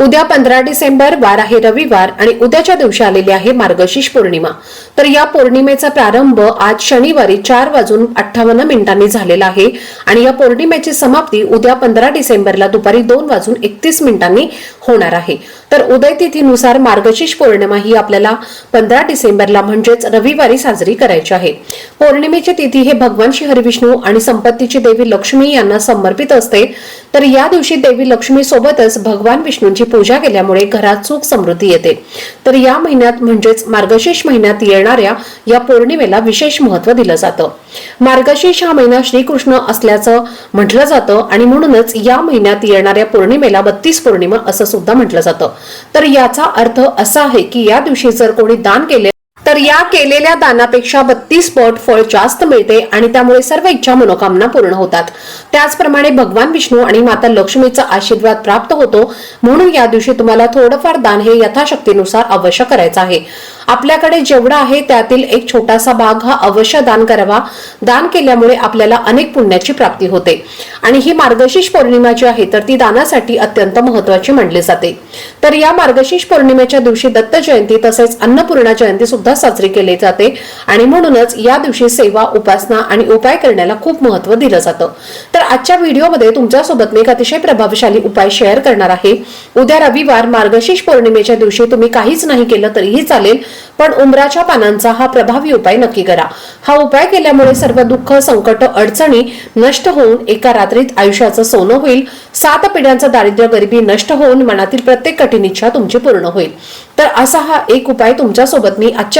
उद्या पंधरा डिसेंबर वार आहे रविवार आणि उद्याच्या दिवशी आलेली आहे मार्गशीर्ष पौर्णिमा. तर या पौर्णिमेचा प्रारंभ आज शनिवारी चार वाजून अठ्ठावन्न मिनिटांनी झालेला आहे आणि या पौर्णिमेची समाप्ती उद्या पंधरा डिसेंबरला दुपारी दोन वाजून एकतीस मिनिटांनी होणार आहे. तर उदय तिथीनुसार मार्गशीर्ष पौर्णिमा ही आपल्याला पंधरा डिसेंबरला म्हणजेच रविवारी साजरी करायची आहे. पौर्णिमेची तिथी हे भगवान श्री हरिविष्णू आणि संपत्तीची देवी लक्ष्मी यांना समर्पित असते. तर या दिवशी देवी लक्ष्मी सोबतच भगवान विष्णूंची पूजा केल्यामुळे घरात सुख समृद्धी येते. तर या महिन्यात म्हणजेच मार्गशीर्ष महिन्यात येणाऱ्या या पौर्णिमेला विशेष महत्त्व दिलं जातं. मार्गशीर्ष हा महिना श्रीकृष्ण असल्याचं म्हटलं जातं आणि म्हणूनच या महिन्यात येणाऱ्या पौर्णिमेला बत्तीस पौर्णिमा असं सुद्धा म्हटलं जातं. तर याचा अर्थ असा आहे की या दिवशी जर कोणी दान केले तर या केलेल्या दानापेक्षा बत्तीस पट फळ जास्त मिळते आणि त्यामुळे सर्व इच्छा मनोकामना पूर्ण होतात. त्याचप्रमाणे भगवान विष्णू आणि माता लक्ष्मीचा आशीर्वाद प्राप्त होतो. म्हणून या दिवशी तुम्हाला थोडंफार दान हे यथाशक्तीनुसार अवश्य करायचं आहे. आपल्याकडे जेवढा आहे त्यातील एक छोटासा भाग हा अवश्य दान करावा. दान केल्यामुळे आपल्याला अनेक पुण्याची प्राप्ती होते. आणि ही मार्गशीर्ष पौर्णिमा जी आहे तर ती दानासाठी अत्यंत महत्वाची मानली जाते. तर या मार्गशीर्ष पौर्णिमेच्या दिवशी दत्त जयंती तसेच अन्नपूर्णा जयंती सुद्धा साजरी केले जाते. आणि म्हणूनच या दिवशी सेवा उपासना आणि उपाय करण्याला खूप महत्त्व दिलं जातं. तर आजच्या व्हिडिओमध्ये तुमच्यासोबत मी एक अतिशय प्रभावशाली उपाय शेअर करणार आहे. उद्या रविवार मार्गशीर्ष पौर्णिमेच्या दिवशी तुम्ही काहीच नाही केलं तरीही चालेल पण उमराच्या पानांचा हा प्रभावी उपाय नक्की करा. हा उपाय केल्यामुळे सर्व दुःख संकट अडचणी नष्ट होऊन एका रात्रीत आयुष्याचं सोनं होईल. सात पिढ्यांचं दारिद्र्य गरिबी नष्ट होऊन मनातील प्रत्येक कठीण इच्छा तुमची पूर्ण होईल. तर असा हा एक उपाय तुमच्यासोबत मी आजच्या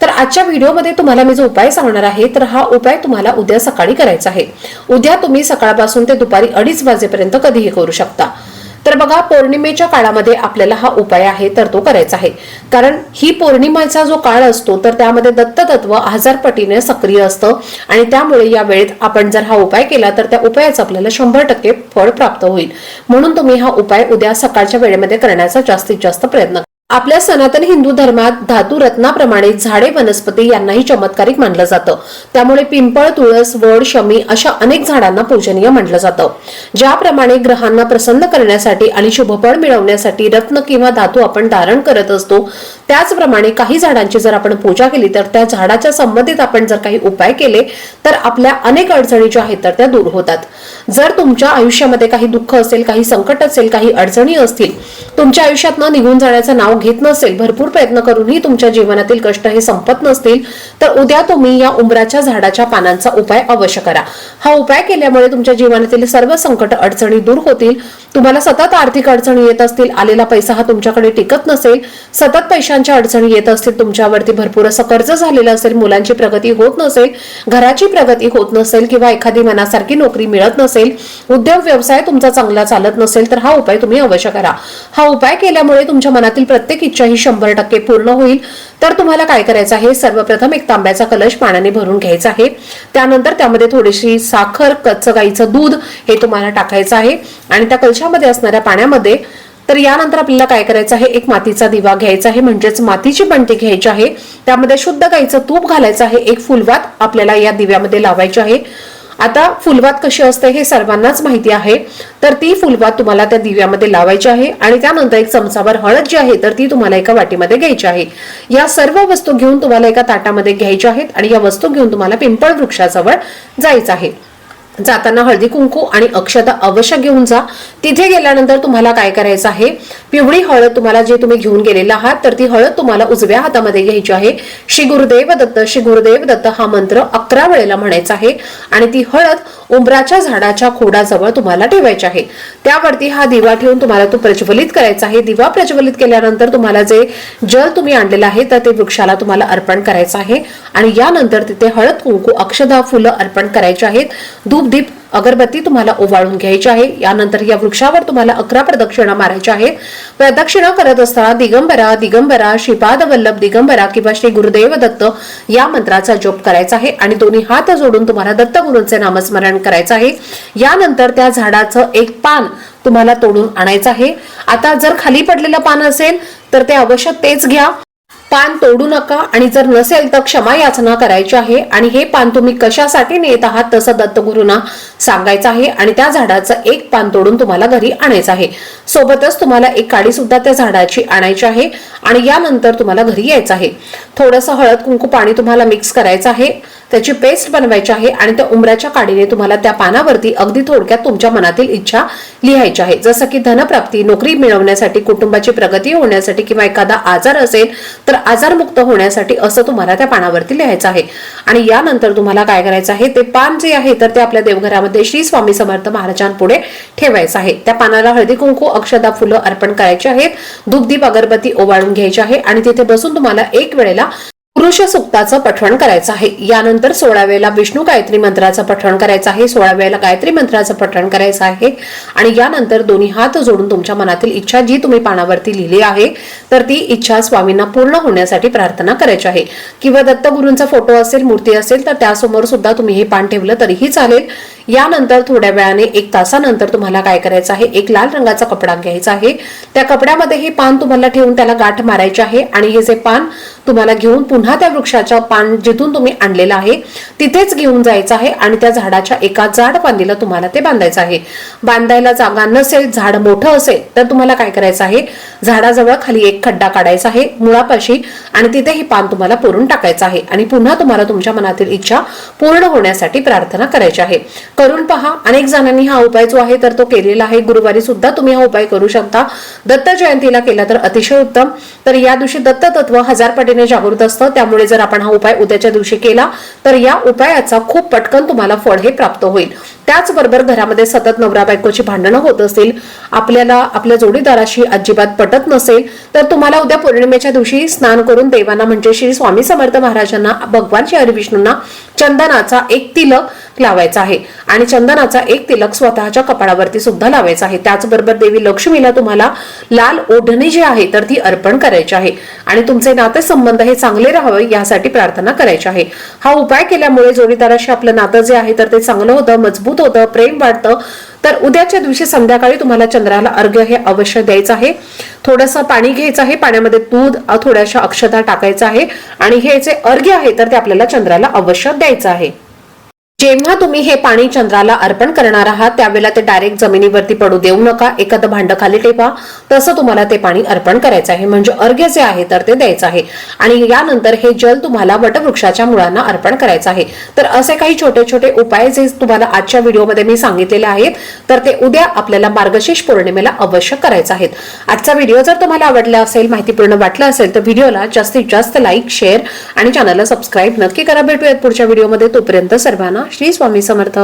तर आजच्या व्हिडिओमध्ये तुम्हाला मी जो उपाय सांगणार आहे तर हा उपाय तुम्हाला उद्या सकाळी करायचा आहे. उद्या तुम्ही सकाळपासून ते दुपारी अडीच वाजेपर्यंत कधीही करू शकता. तर बघा पौर्णिमेच्या काळामध्ये आपल्याला हा उपाय आहे तर तो करायचा आहे. कारण ही पौर्णिमेचा जो काळ असतो तर त्यामध्ये दत्ततत्व हजार पटीने सक्रिय असतं आणि त्यामुळे या वेळेत आपण जर हा उपाय केला तर त्या उपायाचं आपल्याला शंभर टक्के फळ प्राप्त होईल. म्हणून तुम्ही हा उपाय उद्या सकाळच्या वेळेमध्ये करण्याचा जास्तीत जास्त प्रयत्न आपल्या सनातन हिंदू धर्मात धातू रत्नाप्रमाणे झाडे वनस्पती यांनाही चमत्कारिक मानलं जातं. त्यामुळे पिंपळ तुळस वड शमी अशा अनेक झाडांना पूजनीय मानलं जातं. ज्याप्रमाणे ग्रहांना प्रसन्न करण्यासाठी आणि शुभफळ मिळवण्यासाठी रत्न किंवा धातू आपण धारण करत असतो त्याचप्रमाणे काही झाडांची जर आपण पूजा केली तर त्या झाडाच्या संबंधित आपण जर काही उपाय केले तर आपल्या अनेक अडचणी ज्या आहेत तर त्या दूर होतात. जर तुमच्या आयुष्यामध्ये काही दुःख असेल काही संकट असेल काही अडचणी असतील तुमच्या आयुष्यात न निघून जाण्याचं नाव घेत नसेल भरपूर प्रयत्न करूनही तुमच्या जीवनातील कष्ट हे संपत नसतील तर उद्या तुम्ही या उंबराच्या झाडाच्या पानांचा उपाय अवश्य करा. हा उपाय केल्यामुळे तुमच्या जीवनातील सर्व संकट अडचणी दूर होतील. तुम्हाला सतत आर्थिक अडचणी येत असतील आलेला पैसा हा तुमच्याकडे टिकत नसेल सतत पैशांच्या अडचणी येत असतील तुमच्यावरती भरपूर असं कर्ज झालेलं असेल मुलांची प्रगती होत नसेल घराची प्रगती होत नसेल किंवा एखादी मनासारखी नोकरी मिळत नसेल उद्योग व्यवसाय तुमचा चांगला चालत नसेल तर हा उपाय तुम्ही अवश्य करा. हा उपाय केल्यामुळे तुमच्या मनातील प्रत्येक इच्छा ही शंभर टक्के पूर्ण होईल. तर तुम्हाला काय करायचं आहे? सर्वप्रथम एक तांब्याचा कलश पाण्याने भरून घ्यायचा आहे. त्यानंतर त्यामध्ये थोडीशी साखर कच्चं गाईचं दूध हे तुम्हाला टाकायचं आहे. आणि त्या कलशामध्ये असणाऱ्या पाण्यामध्ये तर यानंतर आपल्याला काय करायचं आहे? एक मातीचा दिवा घ्यायचा आहे. म्हणजेच मातीची बंटी घ्यायची आहे. त्यामध्ये शुद्ध गाईचं तूप घालायचं आहे. एक फुलवात आपल्याला या दिव्यामध्ये लावायची आहे. आता फुलवात कशी असते हे सर्वांनाच माहिती आहे. तर ती फुलवात तुम्हाला त्या दिव्यामध्ये लावायची आहे आणि त्यानंतर एक चमचाभर हळद जी आहे तर ती तुम्हाला एका वाटीमध्ये घ्यायची आहे. या सर्व वस्तू घेऊन तुम्हाला एका ताटामध्ये घ्यायच्या आहेत आणि या वस्तू घेऊन तुम्हाला पिंपळ वृक्षाजवळ जायचं आहे. जाताना हळदी कुंकू आणि अक्षता अवश्य घेऊन जा. तिथे गेल्यानंतर तुम्हाला काय करायचं आहे? पिवळी हळद तुम्हाला जे तुम्ही घेऊन गेलेला आहात तर ती हळद तुम्हाला उजव्या हातामध्ये घ्यायची आहे. श्री गुरुदेव दत्त श्री गुरुदेव दत्त हा मंत्र अकरा वेळेला म्हणायचा आहे. आणि ती हळद उंबराच्या झाडाच्या खोडाजवळ तुम्हाला ठेवायचे आहे. त्यावरती हा दिवा ठेवून तुम्हाला तो प्रज्वलित करायचा आहे. दिवा प्रज्वलित केल्यानंतर तुम्हाला जे जल तुम्ही आणलेलं आहे तर ते वृक्षाला तुम्हाला अर्पण करायचं आहे. आणि यानंतर तिथे हळद कुंकू अक्षदा फुलं अर्पण करायची आहेत. धूपदीप अगरबत्ती तुम्हाला ओवाळून घ्यायची आहे. यानंतर या वृक्षावर तुम्हाला अकरा प्रदक्षिणा मारायच्या आहेत. प्रदक्षिणा करत असताना दिगंबरा दिगंबरा श्रीपाद वल्लभ दिगंबरा किंवा श्री गुरुदेव दत्त या मंत्राचा जप करायचा आहे आणि दोन्ही हात जोडून तुम्हाला दत्तगुरूंचे नामस्मरण करायचं आहे. यानंतर त्या झाडाचं एक पान तुम्हाला तोडून आणायचं आहे. आता जर खाली पडलेलं पान असेल तर ते अवश्य तेच घ्या. पान तोडू नका आणि जर नसेल तर क्षमा याचना करायची आहे. आणि हे पान तुम्ही कशासाठी नेत आहात तसं दत्तगुरूंना सांगायचं आहे आणि त्या झाडाचं एक पान तोडून तुम्हाला घरी आणायचं आहे. सोबतच तुम्हाला एक काडी सुद्धा त्या झाडाची आणायची आहे आणि यानंतर तुम्हाला घरी यायचं आहे. थोडंसं हळद कुंकू पाणी तुम्हाला मिक्स करायचं आहे. त्याची पेस्ट बनवायची आहे आणि त्या उमऱ्याच्या काडीने तुम्हाला त्या पानावरती अगदी थोडक्यात तुमच्या मनातील इच्छा लिहायची आहे. जसं की धनप्राप्ती नोकरी मिळवण्यासाठी कुटुंबाची प्रगती होण्यासाठी किंवा एखादा आजार असेल तर आजारमुक्त होण्यासाठी असं तुम्हाला त्या पानावरती लिहायचं आहे. आणि यानंतर तुम्हाला काय करायचं आहे? ते पान जे आहे तर ते आपल्या देवघरामध्ये श्री स्वामी समर्थ महाराजांपुढे ठेवायचं आहे. त्या पानाला हळदी कुंकू अक्षदा फुलं अर्पण करायची आहेत. धूपदीप अगरबत्ती ओवाळून घ्यायची आहे आणि तिथे बसून तुम्हाला एक वेळेला पुरुष सुक्ताचं पठण करायचं आहे. यानंतर सोळा वेळेला विष्णू गायत्री मंत्राचं पठण करायचं आहे. सोळा वेळेला गायत्री मंत्राचं पठण करायचं आहे. आणि यानंतर दोन्ही हात जोडून तुमच्या मनातील इच्छा जी तुम्ही पानावरती लिहिली आहे तर ती इच्छा स्वामींना पूर्ण होण्यासाठी प्रार्थना करायची आहे. किंवा दत्तगुरूंचा फोटो असेल मूर्ती असेल तर त्यासमोर सुद्धा तुम्ही हे पान ठेवलं तरीही चालेल. यानंतर थोड्या वेळाने एक तासानंतर तुम्हाला काय करायचं आहे? एक लाल रंगाचा कपडा घ्यायचा आहे. त्या कपड्यामध्ये हे पान तुम्हाला ठेवून त्याला गाठ मारायचे आहे आणि हे जे पान तुम्हाला घेऊन पुन्हा त्या वृक्षाच्या पान जिथून तुम्ही आणलेलं आहे तिथेच घेऊन जायचं आहे आणि त्या झाडाच्या एका जाड फांदीला तुम्हाला ते बांधायचं आहे. बांधायला जागा नसेल झाड मोठं असेल तर तुम्हाला काय करायचं आहे? झाडाजवळ खाली एक खड्डा काढायचा आहे मुळापाशी आणि तिथे हे पान तुम्हाला पुरून टाकायचं आहे आणि पुन्हा तुम्हाला तुमच्या मनातील इच्छा पूर्ण होण्यासाठी प्रार्थना करायची आहे. करून पहा. अनेक जणांनी हा उपाय जो आहे तर तो केलेला आहे. गुरुवारी सुद्धा तुम्ही हा उपाय करू शकता. दत्त जयंतीला केला तर अतिशय उत्तम. तर या दिवशी दत्त तत्व हजार पटीने जागृत असतं. त्यामुळे जर आपण हा उपाय उद्याच्या दिवशी केला तर या उपायाचा खूप पटकन तुम्हाला फळ हे प्राप्त होईल. त्याचबरोबर घरामध्ये सतत नवरा बायकोची भांडणं होत असतील आपल्याला आपल्या जोडीदाराशी अजिबात पटत नसेल तर तुम्हाला उद्या पौर्णिमेच्या दिवशी स्नान करून देवांना म्हणजे श्री स्वामी समर्थ महाराजांना भगवान श्री हरिविष्णूंना चंदनाचा एक तिलक लावायचा आहे. आणि चंदनाचा एक तिलक स्वतःच्या कपाळावरती सुद्धा लावायचा आहे. त्याचबरोबर देवी लक्ष्मीला तुम्हाला लाल ओढणी जी आहे तर ती अर्पण करायची आहे. आणि तुमचे नातेसंबंध हे चांगले राहावे यासाठी प्रार्थना करायची आहे. हा उपाय केल्यामुळे जोडीदाराशी आपलं नातं जे आहे तर ते चांगलं होतं मजबूत होतं प्रेम वाढतं. तर उद्याच्या दिवशी संध्याकाळी तुम्हाला चंद्राला अर्घ्य हे अवश्य द्यायचं आहे. थोडंसं पाणी घ्यायचं आहे. पाण्यामध्ये दूध थोड्याशा अक्षता टाकायचं आहे. आणि हे जे अर्घ्य आहे तर ते आपल्याला चंद्राला अवश्य द्यायचं आहे. जेव्हा तुम्ही हे पाणी चंद्राला अर्पण करणार आहात त्यावेळेला ते डायरेक्ट जमिनीवरती पडू देऊ नका एखादं भांड खाली ठेवा तसं तुम्हाला ते पाणी अर्पण करायचं आहे. म्हणजे अर्घ्य जे आहे तर ते द्यायचं आहे. आणि यानंतर हे जल तुम्हाला वटवृक्षाच्या मुळांना अर्पण करायचं आहे. तर असे काही छोटे छोटे उपाय जे तुम्हाला आजच्या व्हिडिओमध्ये मी सांगितलेले आहेत तर ते उद्या आपल्याला मार्गशीर्ष पौर्णिमेला अवश्य करायचं आहेत. आजचा व्हिडिओ जर तुम्हाला आवडला असेल माहितीपूर्ण वाटला असेल तर व्हिडिओला जास्तीत जास्त लाईक शेअर आणि चॅनलला सबस्क्राईब नक्की करा. भेटूयात पुढच्या व्हिडिओमध्ये. तोपर्यंत सर्वांना श्री स्वामी समर्थ.